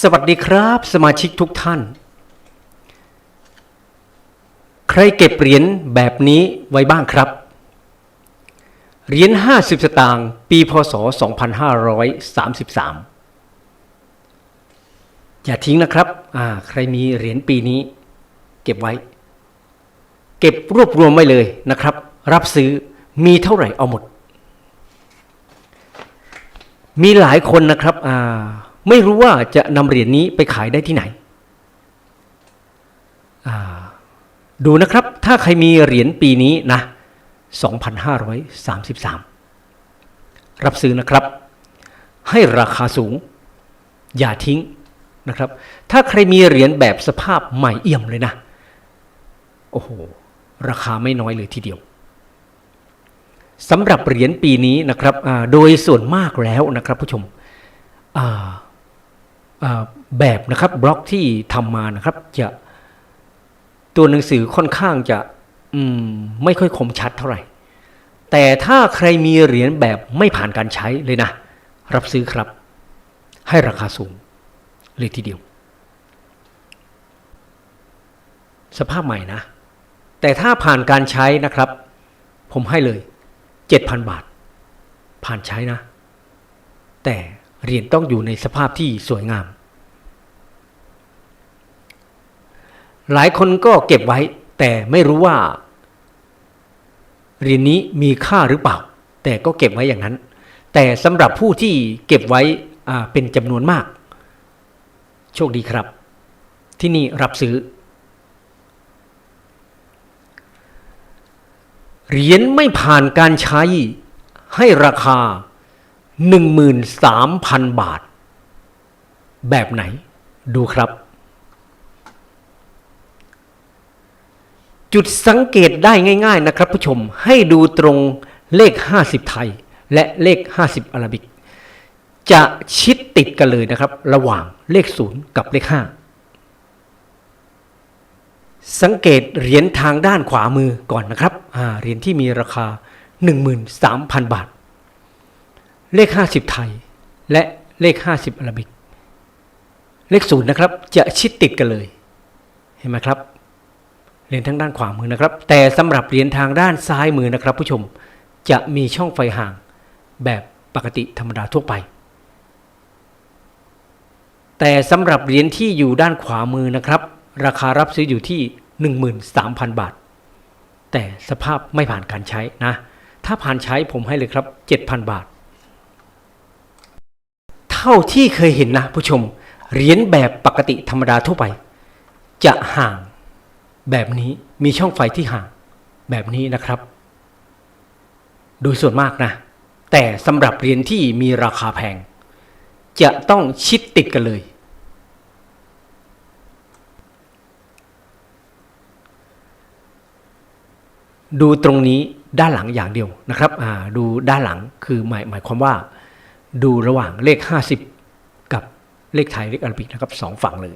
สวัสดีครับ สมาชิกทุกท่าน ใครเก็บเหรียญแบบนี้ไว้บ้างครับ เหรียญ50 สตางค์ปีพศ 2533 อย่าทิ้งนะครับอ่าใครมีเหรียญปีนี้ เก็บไว้ เก็บรวบรวมไว้เลยนะครับ รับซื้อมีเท่าไหร่เอาหมด มีหลายคนนะครับอ่า ไม่รู้ว่าจะนำเหรียญนี้ไปขายได้ที่ไหน ดูนะครับ ถ้าใครมีเหรียญปีนี้นะ2,533 รับซื้อนะครับ ให้ราคาสูง อย่าทิ้งนะครับ ถ้าใครมีเหรียญแบบสภาพใหม่เอี่ยมเลยนะ โอ้โห ราคาไม่น้อยเลยทีเดียวสำหรับเหรียญปีนี้นะครับโดยส่วนมากแล้วนะครับผู้ชมอ่า แบบนะครับบล็อกที่ทำมานะครับ จะตัวหนังสือค่อนข้างจะไม่ค่อยคมชัดเท่าไหร่ แต่ถ้าใครมีเหรียญแบบไม่ผ่านการใช้เลยนะ รับซื้อครับ ให้ราคาสูงเลยทีเดียว สภาพใหม่นะ แต่ถ้าผ่านการใช้นะครับ ผมให้เลย 7,000 บาท ผ่านใช้นะ แต่เหรียญต้องอยู่ในสภาพที่สวยงาม หลายคนก็เก็บไว้ แต่ไม่รู้ว่าเหรียญนี้มีค่าหรือเปล่า แต่ก็เก็บไว้อย่างนั้น แต่สำหรับผู้ที่เก็บไว้เป็นจำนวนมาก โชคดีครับ ที่นี่รับซื้อเหรียญไม่ผ่านการใช้ให้ราคา 13,000 บาท แบบไหนดูครับ จุดสังเกตได้ง่ายๆนะครับผู้ชมให้ดูตรงเลข 50 ไทย และเลข 50อาราบิก จะชิดติดกันเลยนะครับ ระหว่างเลข 0 กับเลข 5 สังเกตเหรียญทางด้านขวามือก่อนนะครับเหรียญที่มีราคา 13,000 บาท เลข 50 ไทย และเลข 50อาราบิก เลขศูนย์นะครับ จะชิดติดกันเลย เห็นไหมครับ เหรียญทางด้านขวามือนะครับ แต่สำหรับเหรียญทางด้านซ้ายมือนะครับ ผู้ชมจะมีช่องไฟห่างแบบปกติธรรมดาทั่วไป แต่สำหรับเหรียญที่อยู่ด้านขวามือนะครับ ราคารับซื้ออยู่ที่ 13,000 บาท แต่สภาพไม่ผ่านการใช้นะ ถ้าผ่านใช้ผมให้เลยครับ 7,000 บาท เท่าที่เคยเห็นนะผู้ชมเหรียญแบบปกติธรรมดาทั่วไป จะห่าง แบบนี้มีช่องไฟที่ห่างแบบนี้นะครับ โดยส่วนมากนะ แต่สำหรับเหรียญที่มีราคาแพง จะต้องชิดติดกันเลย ดูตรงนี้ด้านหลังอย่างเดียวนะครับดูด้านหลังคือหมายหมายความว่า ดูระหว่างเลข 50 กับเลขไทยเลขอาราบิกนะครับสองฝั่งเลย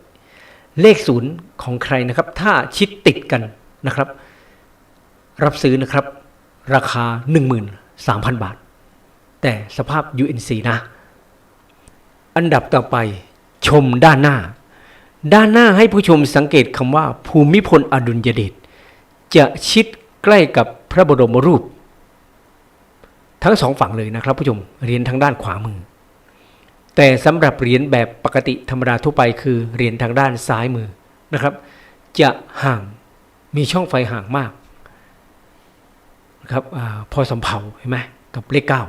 เลขศูนย์ของใครนะครับ ถ้าชิดติดกันนะครับ รับซื้อนะครับ ราคา 13,000 บาท แต่สภาพ UNC นะ อันดับต่อไปชมด้านหน้า ด้านหน้าให้ผู้ชมสังเกตคำว่า ภูมิพลอดุลยเดชจะชิดใกล้กับพระบรมรูป ทั้งสองฝั่งเลยนะครับผู้ชมเรียญทางด้านขวามือ แต่สำหรับเหรียญแบบปกติธรรมดาทั่วไปคือเหรียญทางด้านซ้ายมือนะครับ จะห่างมีช่องไฟห่างมากนะครับอพอสำเภาเห็นไหมกับเลขเก้า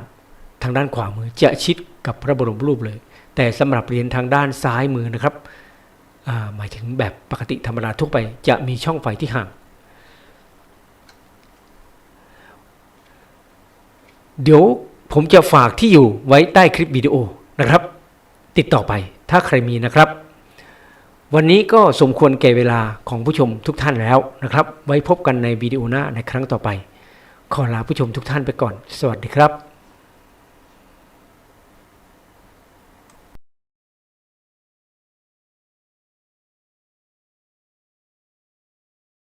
ทางด้านขวามือจะชิดกับพระบรมรูปเลย แต่สำหรับเหรียญทางด้านซ้ายมือนะครับหมายถึงแบบปกติธรรมดาทั่วไป จะมีช่องไฟที่ห่าง เดี๋ยวผมจะฝากที่อยู่ไว้ใต้คลิปวิดีโอนะครับ ติดต่อไปถ้าใครมีนะครับ วันนี้ก็สมควรแก่เวลาของผู้ชมทุกท่านแล้วนะครับ ไว้พบกันในวิดีโอหน้าในครั้งต่อไป ขอลาผู้ชมทุกท่านไปก่อน สวัสดีครับ